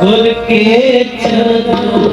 ਗੁਰ ਕੇ ਚਰਨਾਂ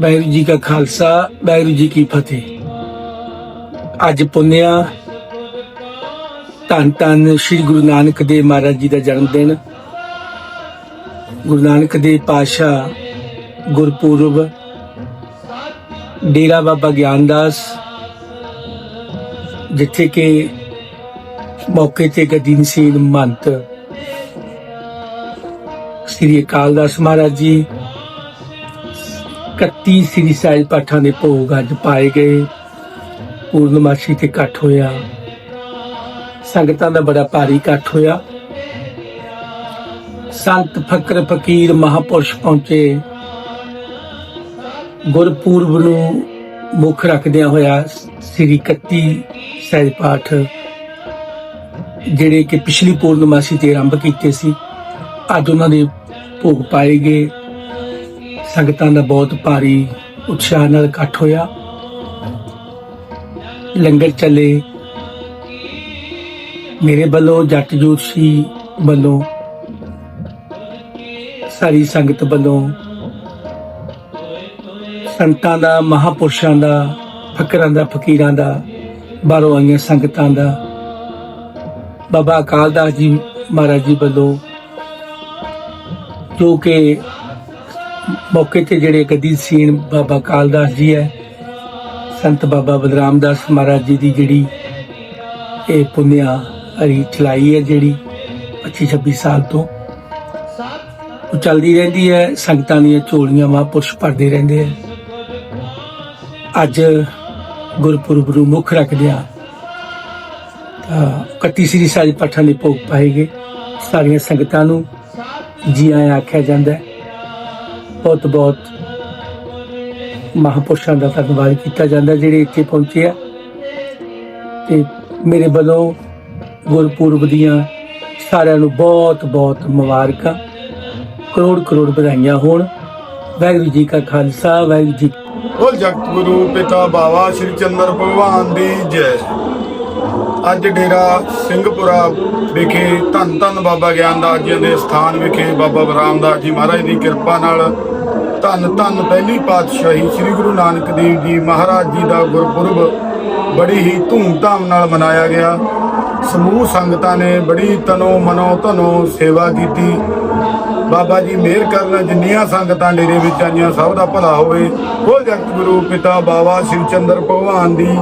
ਵਾਹਿਗੁਰੂ ਜੀ ਕਾ ਖਾਲਸਾ, ਵਾਹਿਗੁਰੂ ਜੀ ਕੀ ਫਤਿਹ। ਅੱਜ ਪੁੰਨਿਆ ਧੰਨ ਧੰਨ ਸ੍ਰੀ ਗੁਰੂ ਨਾਨਕ ਦੇਵ ਮਹਾਰਾਜ ਜੀ ਦਾ ਜਨਮ ਦਿਨ। ਗੁਰੂ ਨਾਨਕ ਦੇਵ ਪਾਤਸ਼ਾਹ ਗੁਰਪੁਰਬ, ਡੇਰਾ ਬਾਬਾ ਗਿਆਨਦਾਸ ਜਿੱਥੇ ਕਿ ਮੌਕੇ ਤੇ ਗਦੀਨ ਸਿੰਘ ਮੰਤ ਸ੍ਰੀ ਅਕਾਲ ਦਾਸ ਮਹਾਰਾਜ ਜੀ 31 ਸ੍ਰੀ ਸਾਹਿਬ ਪਾਠਾਂ ਦੇ ਭੋਗ ਅੱਜ ਪਾਏ ਗਏ। ਪੂਰਨਮਾਸ਼ੀ ਤੇ ਇਕੱਠ ਹੋਇਆ। ਸੰਗਤਾਂ ਦਾ ਬੜਾ ਭਾਰੀ ਇਕੱਠ ਹੋਇਆ। ਸੰਤ ਫਕਰ ਫਕੀਰ ਮਹਾਪੁਰਸ਼ ਪਹੁੰਚੇ। ਗੁਰਪੂਰਬ ਨੂੰ ਮੁੱਖ ਰੱਖਦਿਆਂ ਹੋਇਆ ਸ੍ਰੀ 31 ਸਾਹਿਬ ਪਾਠ, ਜਿਹੜੇ ਕਿ ਪਿਛਲੀ ਪੂਰਨਮਾਸ਼ੀ ਤੇ ਆਰੰਭ ਕੀਤੇ ਸੀ, ਅੱਜ ਉਹਨਾਂ ਦੇ ਭੋਗ ਪਾਏ ਗਏ। ਸੰਗਤਾਂ ਦਾ ਬਹੁਤ ਭਾਰੀ ਉਤਸ਼ਾਹ ਨਾਲ ਇਕੱਠ ਹੋਇਆ। ਲੰਗਰ ਚੱਲੇ। ਮੇਰੇ ਵੱਲੋਂ ਜੱਟ ਜੋਸ਼ੀ ਵੱਲੋਂ, ਸਾਰੀ ਸੰਗਤ ਵੱਲੋਂ, ਸੰਤਾਂ ਦਾ, ਮਹਾਪੁਰਸ਼ਾਂ ਦਾ, ਫਕਰਾਂ ਦਾ, ਫਕੀਰਾਂ ਦਾ ਬਾਹਰੋਂ ਆਈਆਂ ਸੰਗਤਾਂ ਦਾ। ਬਾਬਾ ਅਕਾਲ ਦਾਸ ਜੀ ਮਹਾਰਾਜ ਜੀ ਵੱਲੋਂ ਜੋ ਕਿ ਮੌਕੇ ਤੇ ਜਿਹੜੇ ਗੱਦੀ ਸੀਨ ਬਾਬਾ ਅਕਾਲ ਦਾਸ ਜੀ ਹੈ, ਸੰਤ ਬਾਬਾ ਬਲਰਾਮ ਦਾਸ ਮਹਾਰਾਜ ਜੀ ਦੀ ਜਿਹੜੀ ਇਹ ਪੁੰਨਿਆ ਹਰੀ ਚਲਾਈ ਹੈ ਜਿਹੜੀ 25 26 ਸਾਲ ਤੋਂ। ਉਹ ਚੱਲਦੀ ਰਹਿੰਦੀ ਹੈ, ਸੰਗਤਾਂ ਦੀਆਂ ਝੋਲੀਆਂ ਮਹਾਂਪੁਰਸ਼ ਭਰਦੇ ਰਹਿੰਦੇ ਆ ਅੱਜ ਗੁਰਪੁਰਬ ਨੂੰ ਮੁੱਖ ਰੱਖਦਿਆਂ ਤਾਂ 31 ਸ੍ਰੀ ਸਾਰੀ ਪਾਠਾਂ ਦੇ ਭੋਗ ਪਾਏਗੇ ਸਾਰੀਆਂ ਸੰਗਤਾਂ ਨੂੰ ਜੀ ਆਇਆਂ ਆਖਿਆ ਜਾਂਦਾ ਹੈ। ਬਹੁਤ ਬਹੁਤ ਮਹਾਪੁਰਸ਼ਾਂ ਦਾ ਧੰਨਵਾਦ ਕੀਤਾ ਜਾਂਦਾ ਜਿਹੜੇ ਇੱਥੇ ਪਹੁੰਚੇ ਆ। ਤੇ ਮੇਰੇ ਵੱਲੋਂ ਗੁਰਪੁਰਬ ਦੀਆਂ ਸਾਰਿਆਂ ਨੂੰ ਬਹੁਤ ਬਹੁਤ ਮੁਬਾਰਕਾਂ। ਕਰੋੜ ਕਰੋੜ ਵਧਾਈਆਂ ਹੋਣ। ਵਾਹਿਗੁਰੂ ਜੀ ਕਾ ਖਾਲਸਾ, ਵਾਹਿਗੁਰੂ ਜੀ ਬੋਲ ਜਗਤ ਗੁਰੂ ਪਿਤਾ ਬਾਵਾ ਸ੍ਰੀ ਚੰਦਰ ਭਗਵਾਨ ਦੀ ਜੈ। ਅੱਜ ਡੇਰਾ ਸਿੰਘਪੁਰਾ ਵਿਖੇ ਧੰਨ ਧੰਨ ਬਾਬਾ ਗਿਆਨਦਾਸ ਜੀ ਦੇ ਸਥਾਨ ਵਿਖੇ ਬਾਬਾ ਬਰਾਮਦਾਸ ਜੀ ਮਹਾਰਾਜ ਦੀ ਕਿਰਪਾ ਨਾਲ ਧੰਨ ਧੰਨ ਪਹਿਲੀ ਪਾਤਸ਼ਾਹੀ ਸ੍ਰੀ ਗੁਰੂ ਨਾਨਕ ਦੇਵ ਜੀ ਮਹਾਰਾਜ ਜੀ ਦਾ ਗੁਰਪੁਰਬ ਬੜੀ ਹੀ ਧੂਮ-ਧਾਮ ਨਾਲ ਮਨਾਇਆ ਗਿਆ। ਸਮੂਹ ਸੰਗਤਾਂ ਨੇ ਬੜੀ ਤਨੋ ਮਨੋ ਧਨੋ ਸੇਵਾ ਕੀਤੀ। ਬਾਬਾ ਜੀ ਮਿਹਰ ਕਰਨ ਜਿੰਨੀਆਂ ਸੰਗਤਾਂ ਡੇਰੇ ਵਿੱਚ ਆਈਆਂ, ਸਭ ਦਾ ਭਲਾ ਹੋਵੇ। ਉਹ ਜਗਤ ਗੁਰੂ, ਪਿਤਾ ਬਾਬਾ ਸ਼ਿਵ ਚੰਦਰ ਭਗਵਾਨ ਦੀ।